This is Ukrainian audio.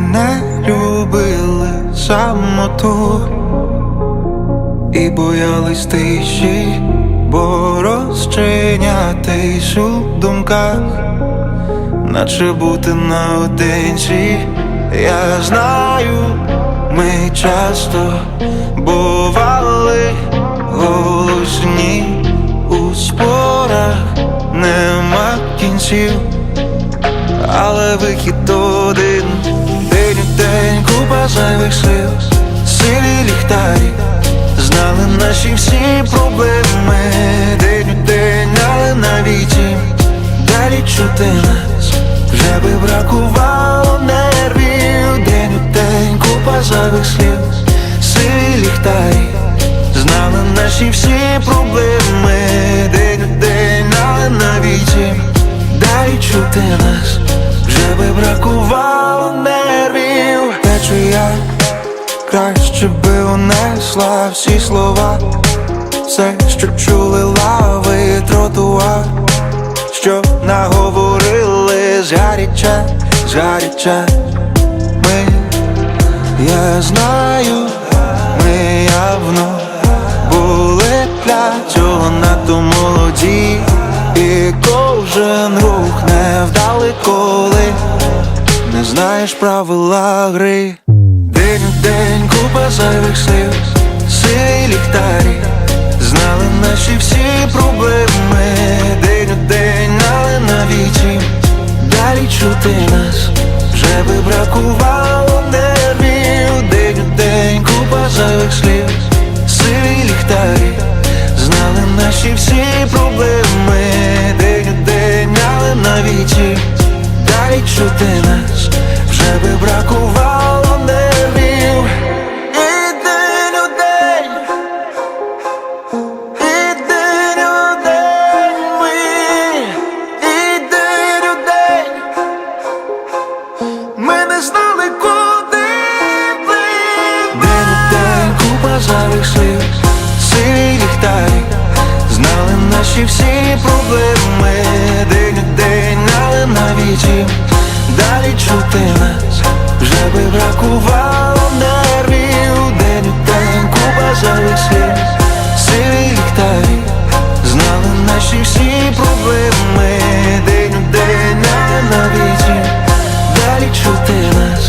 не любили самоту і боялись тиші, бо розчинятись у думках, наче бути наодинці, я знаю, ми часто бували голосні у спорах, нема кінців, але вихід один, зайвих слів, силі ліхтарі, знали наші всі проблеми, день у день, але навіть далі чути нас, вже би бракувало нервів, день у день, купа зайвих слів, силі ліхтарі, знали наші всі проблеми, день у день, але навіть далі чути нас, краще би унесла всі слова, все, що чули лави, тротуар, що наговорили згаряча, згаряча ми, я знаю, ми явно були для цього надто молоді, і кожен рух невдалий коли не знаєш правила гри. День день купа зайвих слів, силі ліхтарі, знали наші всі проблеми, день у день, але навіть їм далі чути нас, вже би бракувало нервів, день у день, купа зайвих слів, силі ліхтарі, знали наші всі проблеми, день у день, але навіть їм далі чути нас, вже би бракувало зайвих слів, ліхтарі, знали наші всі проблеми, день у день, але навіть далі чути нас, вже би бракувало нервів, день у день, купа зайвих слів, ліхтарі, знали наші всі проблеми, день у день, але навіть далі чути нас.